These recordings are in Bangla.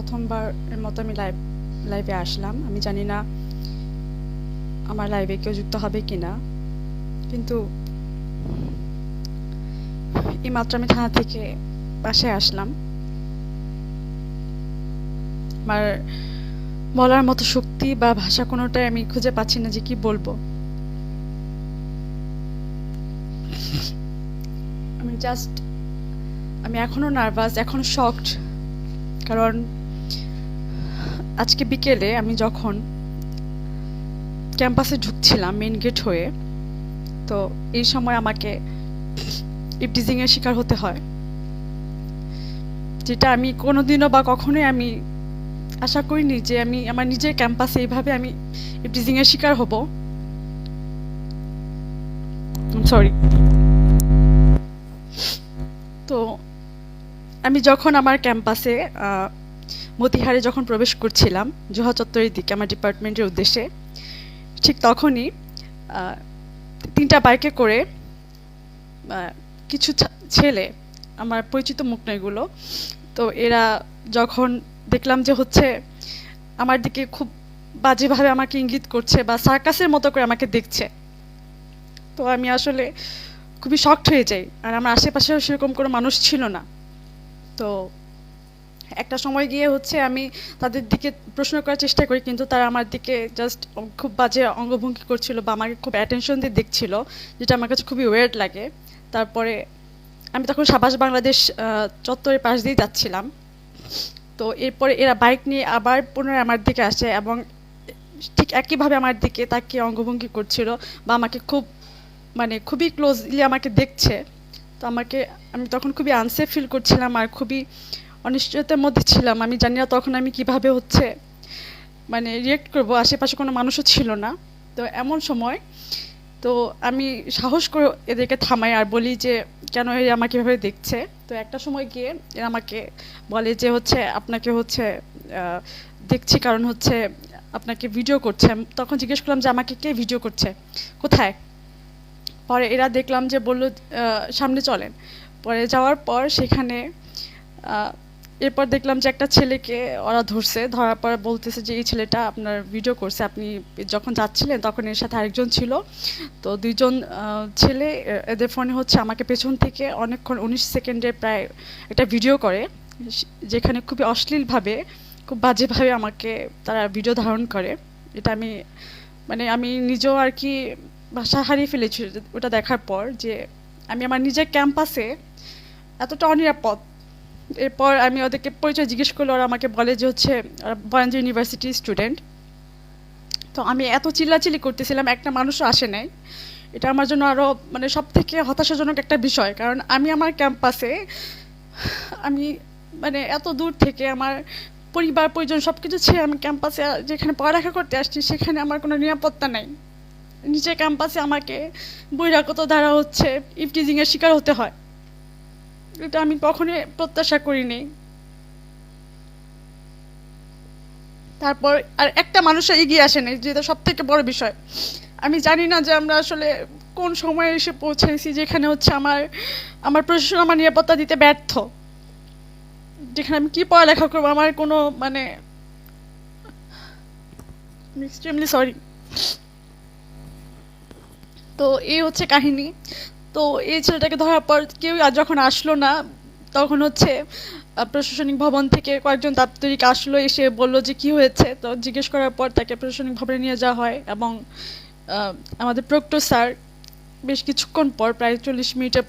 প্রথমবার এর মতো আমি লাইভ লাইভে আসলাম। আমি জানি না আমার লাইভে কেউ যুক্ত হবে কি না কিন্তু এই মাত্র আমি থানা থেকে বাসায় আসলাম। আমার বলার মতো শক্তি বা ভাষা কোনোটাই আমি খুঁজে পাচ্ছি না যে কি বলব। আমি জাস্ট আমি এখনও নার্ভাস এখনও শকড কারণ আজকে বিকেলে আমি যখন ক্যাম্পাসে ঢুকছিলাম মেন গেট হয়ে, তো এই সময় আমাকে ইপটিজিং এর শিকার হতে হয়। যেটা আমি কোনোদিনও বা কখনোই আমি আশা করিনি যে আমি আমার নিজের ক্যাম্পাসে এইভাবে আমি ইপটিজিং এর শিকার হব। সরি তো আমি যখন আমার ক্যাম্পাসে মতিহারে যখন প্রবেশ করছিলাম, জোহা চত্বরের দিকে, আমার ডিপার্টমেন্টের উদ্দেশ্যে, ঠিক তখনই তিনটা বাইকে করে কিছু ছেলে, আমার পরিচিত মুখ নয় এগুলো, তো এরা যখন দেখলাম যে হচ্ছে আমার দিকে খুব বাজেভাবে আমাকে ইঙ্গিত করছে বা সার্কাসের মতো করে আমাকে দেখছে, তো আমি আসলে খুবই শক্ট হয়ে যাই। আর আমার আশেপাশেও সেরকম কোনো মানুষ ছিল না। তো একটা সময় গিয়ে হচ্ছে আমি তাদের দিকে প্রশ্ন করার চেষ্টা করি, কিন্তু তারা আমার দিকে জাস্ট খুব বাজে অঙ্গভঙ্গি করছিল বা আমাকে খুব অ্যাটেনশন দিয়ে দেখছিল, যেটা আমার কাছে খুবই ওয়ের্ড লাগে। তারপরে আমি তখন সাবাস বাংলাদেশ চত্বরের পাশ দিয়ে যাচ্ছিলাম। তো এরপরে এরা বাইক নিয়ে আবার পুনরায় আমার দিকে আসে এবং ঠিক একইভাবে আমার দিকে তাকে অঙ্গভঙ্গি করছিল বা আমাকে খুব মানে খুবই ক্লোজলি আমাকে দেখছে। তো আমাকে, আমি তখন খুবই আনসেফ ফিল করছিলাম আর খুবই অনিশ্চয়তার মধ্যে ছিলাম। আমি জানি না তখন আমি কীভাবে হচ্ছে মানে রিয়েক্ট করব। আশেপাশে কোনো মানুষও ছিল না। তো এমন সময়, তো আমি সাহস করে এদেরকে থামাই আর বলি যে, কেন এরা আমাকে এভাবে দেখছে? তো একটা সময় গিয়ে এরা আমাকে বলে যে, হচ্ছে আপনাকে হচ্ছে দেখছি কারণ হচ্ছে আপনাকে ভিডিও করছে। তখন জিজ্ঞেস করলাম যে, আমাকে কে ভিডিও করছে? কোথায়? পরে এরা দেখলাম যে, বলল সামনে চলেন। পরে যাওয়ার পর সেখানে এরপর দেখলাম যে একটা ছেলেকে ওরা ধরছে, ধরার পর বলতেছে যে এই ছেলেটা আপনার ভিডিও করছে, আপনি যখন যাচ্ছিলেন তখন এর সাথে আরেকজন ছিল। তো দুইজন ছেলে এদের ফোনে হচ্ছে আমাকে পেছন থেকে অনেকক্ষণ, উনিশ সেকেন্ডের প্রায় একটা ভিডিও করে যেখানে খুবই অশ্লীলভাবে, খুব বাজেভাবে আমাকে তারা ভিডিও ধারণ করে। এটা আমি মানে আমি নিজেও আর কি ভাষা হারিয়ে ফেলেছি, ওটা দেখার পর যে আমি আমার নিজের ক্যাম্পাসে এতটা অনিরাপদ এরপর আমি ওদেরকে পরিচয় জিজ্ঞেস করলে, ওরা আমাকে বলে যে হচ্ছে বরেন্দ্র ইউনিভার্সিটির স্টুডেন্ট তো আমি এত চিল্লাচিল্লি করতেছিলাম, একটা মানুষও আসে নাই। এটা আমার জন্য আরও মানে সব থেকে হতাশাজনক একটা বিষয়, কারণ আমি আমার ক্যাম্পাসে আমি মানে এত দূর থেকে আমার পরিবার, পরিজন সব কিছু ছেড়ে আমি ক্যাম্পাসে যেখানে পড়ালেখা করতে আসছি, সেখানে আমার কোনো নিরাপত্তা নাই। নিচে ক্যাম্পাসে আমাকে বহিরাগত দ্বারা হচ্ছে, ইফটিজিংয়ের শিকার হতে হয়। এটা আমি কখনোই প্রত্যাশা করিনি। তারপর আর একটা মানুষ এগিয়ে আসেনি যেটা সব থেকে বড় বিষয়। আমি জানি না যে আমরা আসলে কোন সময়ে এসে পৌঁছেছি যেখানে হচ্ছে আমার আমার প্রশাসন আমার নিরাপত্তা দিতে ব্যর্থ। যেখানে আমি কি পড়ালেখা করব, আমার কোনো মানে এক্সট্রিমলি সরি তো এই হচ্ছে কাহিনী। তো এই ছেলেটাকে ধরার পর কেউ আর যখন আসলো না, তখন হচ্ছে প্রশাসনিক ভবন থেকে কয়েকজন দাপ্তরিক আসলো, এসে বলল যে কি হয়েছে? তো জিজ্ঞেস করার পর তাকে প্রশাসনিক ভবনে নিয়ে যাওয়া হয় এবং আমাদের প্রক্টর স্যার বেশ কিছুক্ষণ পর, প্রায় চল্লিশ মিনিটে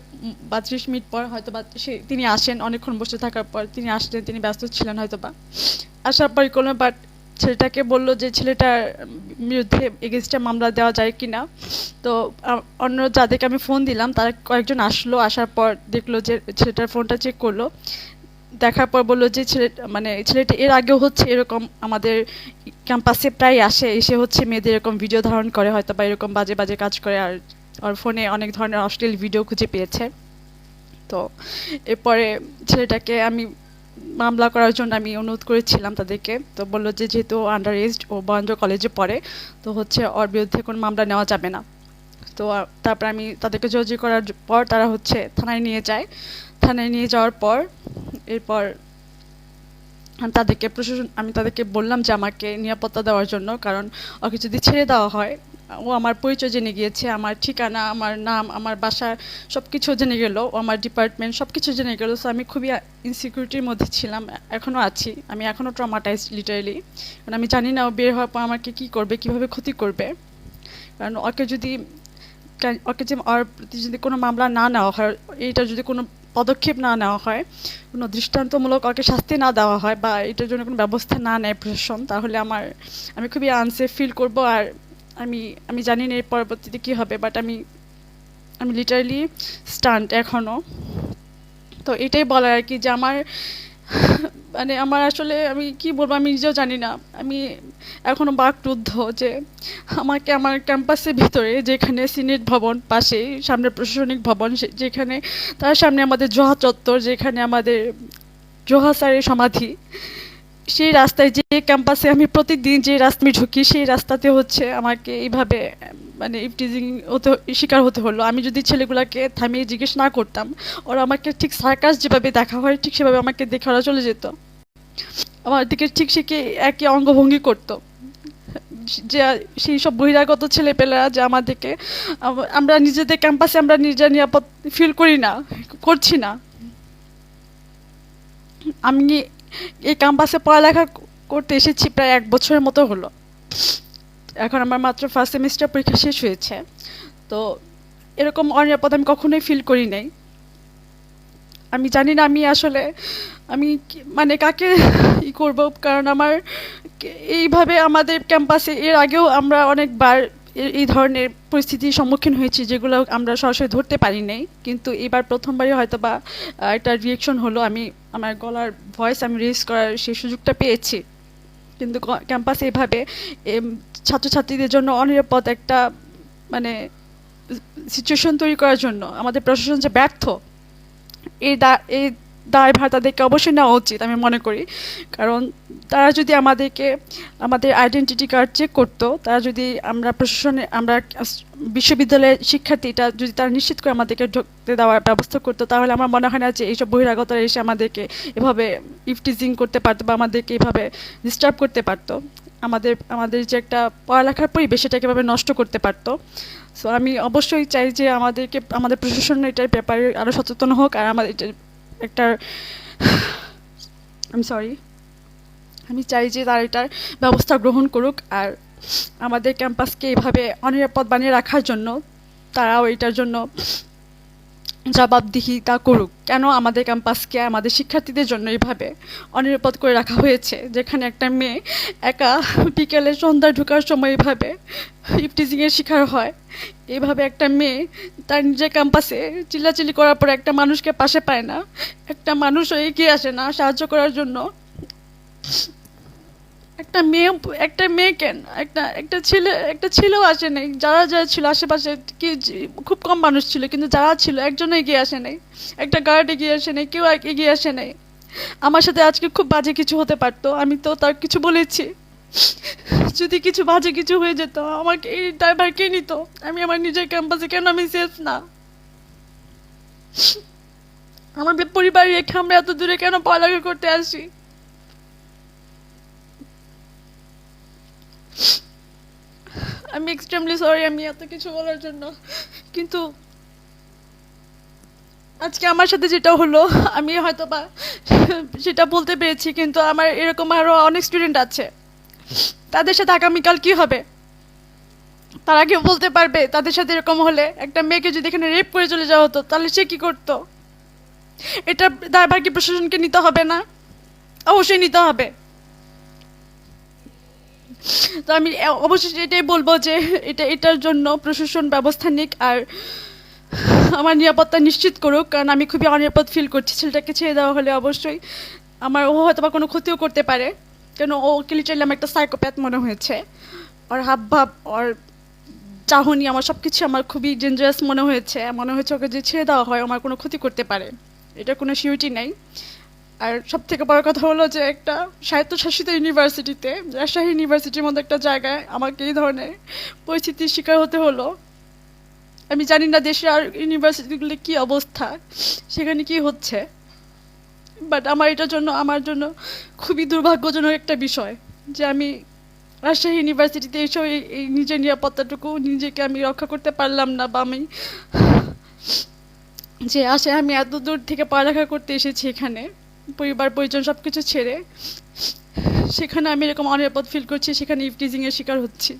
বা ত্রিশ মিনিট পর হয়তো বা সে, তিনি আসেন, অনেকক্ষণ বসে থাকার পর তিনি আসলেন, তিনি ব্যস্ত ছিলেন হয়তো বা আসার পর কোনো, বাট ছেলেটাকে বলল যে ছেলেটার বিরুদ্ধে এগেনস্টে মামলা দেওয়া যায় কি না তো অন্য যাদেরকে আমি ফোন দিলাম, তারা কয়েকজন আসলো, আসার পর দেখল যে ছেলেটার ফোনটা চেক করল। দেখার পর বলল যে ছেলে মানে ছেলেটা এর আগেও হচ্ছে এরকম আমাদের ক্যাম্পাসে প্রায় আসে, এসে হচ্ছে মেয়েদের এরকম ভিডিও ধারণ করে, হয়তো বা এরকম বাজে বাজে কাজ করে, আর ওর ফোনে অনেক ধরনের অশ্লীল ভিডিও খুঁজে পেয়েছে। তো, এরপরে ছেলেটাকে আমি মামলা করার জন্য আমি অনুরোধ করেছিলাম তাদেরকে। তো বলল যে যেহেতু আন্ডার এজড ও বরেন্দ্র কলেজে পড়ে, তো হচ্ছে ওর বিরুদ্ধে কোনো মামলা নেওয়া যাবে না। তো তারপর আমি তাদেরকে জর্জি করার পর তারা হচ্ছে থানায় নিয়ে যায়। থানায় নিয়ে যাওয়ার পর এরপর তাদেরকে প্রশাসন, আমি তাদেরকে বললাম যে আমাকে নিরাপত্তা দেওয়ার জন্য, কারণ ওকে যদি ছেড়ে দেওয়া হয় ও আমার পরিচয় জেনে গিয়েছে, আমার ঠিকানা, আমার নাম, আমার বাসা সব কিছু জেনে গেল, ও আমার ডিপার্টমেন্ট সব কিছু জেনে গেল সো আমি খুবই ইনসিকিউরিটির মধ্যে ছিলাম এখনও আছি, আমি এখনও ট্রমাটাইজ লিটারেলি কারণ আমি জানি না ও বের হওয়ার পর আমাকে কী করবে, কীভাবে ক্ষতি করবে, কারণ ওকে যদি ওকে যে ওর প্রতি যদি কোনো মামলা না নেওয়া হয় এইটা যদি কোনো পদক্ষেপ না নেওয়া হয়, কোনো দৃষ্টান্তমূলক ওকে শাস্তি না দেওয়া হয় বা এটার জন্য কোনো ব্যবস্থা না নেয় প্রশাসন, তাহলে আমার, আমি খুবই আনসেফ ফিল করব আর আমি আমি জানি না এর পরবর্তীতে কী হবে বাট আমি আমি লিটারালি স্টান্ট এখনও তো এটাই বলার আর কি যে আমার মানে আমার আসলে আমি কি বলব, আমি নিজেও জানি না। আমি এখনও বাকরুদ্ধ যে আমাকে আমার ক্যাম্পাসের ভিতরে যেখানে সিনেট ভবন পাশে, সামনে প্রশাসনিক ভবন যেখানে তার সামনে আমাদের জোহা চত্বর, যেখানে আমাদের জোহা স্যারের সমাধি সেই রাস্তায় যে ক্যাম্পাসে আমি প্রতিদিন যে রাস্তা ঢুকি, সেই রাস্তাতে হচ্ছে আমাকে এইভাবে মানে ইফটিজিং হতে, শিকার হতে হলো। আমি যদি ছেলেগুলোকে থামিয়ে জিজ্ঞেস না করতাম, ওরা আমাকে ঠিক সার্কাস যেভাবে দেখা হয়, ঠিক সেভাবে আমাকে দেখে ওরা চলে যেত। আমার দিকে ঠিক শিখে একই অঙ্গভঙ্গি করতো। যে সেই সব বহিরাগত ছেলেপেলেরা যে আমাদেরকে আমরা নিজেদের ক্যাম্পাসে আমরা নিজের নিরাপদ ফিল করি না, করছি না। আমি এই ক্যাম্পাসে পড়ালেখা করতে এসেছি প্রায় এক বছরের মতো হলো। এখন আমার মাত্র ফার্স্ট সেমিস্টার পরীক্ষা শেষ হয়েছে। তো এরকম অনিরাপদ আমি কখনোই ফিল করি নাই। আমি জানি না আমি আসলে আমি মানে কাকে ই করব, কারণ আমার এইভাবে আমাদের ক্যাম্পাসে এর আগেও আমরা অনেকবার এই ধরনের পরিস্থিতির সম্মুখীন হয়েছি যেগুলো আমরা সরাসরি ধরতে পারি নাই কিন্তু এবার প্রথমবারই হয়তো বা একটা রিয়েকশন হলো। আমি, আমার গলার ভয়েস আমি রেজ করার সেই সুযোগটা পেয়েছি। কিন্তু ক্যাম্পাসে এভাবে ছাত্রছাত্রীদের জন্য অনিরাপদ একটা মানে সিচুয়েশন তৈরি করার জন্য আমাদের প্রশাসন যে ব্যর্থ এই দা এই দায়ভার তাদেরকে অবশ্যই নেওয়া উচিত, আমি মনে করি। কারণ তারা যদি আমাদেরকে, আমাদের আইডেন্টিটি কার্ড চেক করতো, তারা যদি আমরা প্রশাসনে, আমরা বিশ্ববিদ্যালয়ের শিক্ষার্থীটা যদি তারা নিশ্চিত করে আমাদেরকে ঢুকতে দেওয়ার ব্যবস্থা করতো, তাহলে আমার মনে হয় না যে এইসব বহিরাগতরা এসে আমাদেরকে এভাবে ইফটিজিং করতে পারতো বা আমাদেরকে এভাবে ডিস্টার্ব করতে পারতো। আমাদের আমাদের যে একটা পড়ালেখার পরিবেশ, সেটাকে এভাবে নষ্ট করতে পারতো। সো আমি অবশ্যই চাই যে আমাদেরকে, আমাদের প্রশাসন এটার ব্যাপারে আরও সচেতন হোক, আর আমাদের একটা আম সরি আমি চাই যে তারা এটার ব্যবস্থা গ্রহণ করুক আর আমাদের ক্যাম্পাসকে এভাবে অনিরাপদ বানিয়ে রাখার জন্য তারাও এটার জন্য জবাবদিহিতা করুক। কেন আমাদের ক্যাম্পাসকে, আমাদের শিক্ষার্থীদের জন্য এইভাবে অনিরাপদ করে রাখা হয়েছে? যেখানে একটা মেয়ে একা বিকেলে সন্ধ্যা ঢোকার সময় এইভাবে ইফটিজিংয়ের শিকার হয়। এইভাবে একটা মেয়ে তার নিজের ক্যাম্পাসে চিল্লাচিল্লি করার পর একটা মানুষকে পাশে পায় না। একটা মানুষও এগিয়ে আসে না সাহায্য করার জন্য। একটা মেয়ে একটা মেয়ে কেন? একটা একটা ছেলে, একটা ছেলেও আসে নাই। যারা যারা ছিল আশেপাশে, কি খুব কম মানুষ ছিল, কিন্তু যারা ছিল, একজনও এগিয়ে আসে নাই। একটা গার্ড এগিয়ে আসে নাই, কেউ এগিয়ে আসে নাই। আমার সাথে আজকে খুব বাজে কিছু হতে পারতো, আমি তো তার কিছু বলেছি। যদি কিছু বাজে কিছু হয়ে যেত, আমাকে এই ড্রাইভার কে নিত? আমি আমার নিজের ক্যাম্পাসে কেন আমি সেফ না? আমাদের পরিবার রেখে আমরা এত দূরে কেন পড়ালেখা করতে আসি? আমি এক্সট্রিমলি সরি আমি এত কিছু বলার জন্য। কিন্তু আজকে আমার সাথে যেটা হলো, আমি হয়তো বা সেটা বলতে পেরেছি, কিন্তু আমার এরকম আরও অনেক স্টুডেন্ট আছে। তাদের সাথে আগামীকাল কি হবে? তারা কেউ বলতে পারবে, তাদের সাথে এরকম হলে একটা মেয়েকে যদি এখানে রেপ করে চলে যাওয়া হতো, তাহলে সে কি করতো? এটা দায়ভার কি প্রশাসনকে নিতে হবে না? অবশ্যই নিতে হবে। তো আমি অবশ্যই এটাই বলব যে এটা, এটার জন্য প্রশাসন ব্যবস্থা নিক আর আমার নিরাপত্তা নিশ্চিত করুক, কারণ আমি খুবই অনিরাপদ ফিল করছি। ছেলেটাকে ছেড়ে দেওয়া হলে অবশ্যই আমার, ও হয়তো বা কোনো ক্ষতিও করতে পারে। কেন ওকে লিটারলি আমার একটা সাইকোপ্যাথ মনে হয়েছে। ওর হাব ভাব ওর চাহনি, আমার সব কিছু আমার খুবই ডেঞ্জারাস মনে হয়েছে। মনে হয়েছে ওকে যে ছেড়ে দেওয়া হয় আমার কোনো ক্ষতি করতে পারে। এটা কোনো সিউরিটি নেই। আর সব থেকে বড় কথা হলো যে একটা স্বায়ত্তশাসিত ইউনিভার্সিটিতে, রাজশাহী ইউনিভার্সিটির মতো একটা জায়গায় আমাকে এই ধরনের পরিস্থিতির শিকার হতে হলো। আমি জানি না দেশের আর ইউনিভার্সিটিগুলো কি অবস্থা, সেখানে কি হচ্ছে। বাট আমার এটার জন্য, আমার জন্য খুবই দুর্ভাগ্যজনক একটা বিষয় যে আমি রাজশাহী ইউনিভার্সিটিতে এসেও এই এই নিজের নিরাপত্তাটুকু নিজেকে আমি রক্ষা করতে পারলাম না বা আমি যে আসে আমি এত দূর থেকে পড়ালেখা করতে এসেছি এখানে। পরিবার, পরিজন সব কিছু ছেড়ে সেখানে আমি এরকম অনিরাপদ ফিল করছি, সেখানে ইফটিজিংয়ের শিকার হচ্ছি।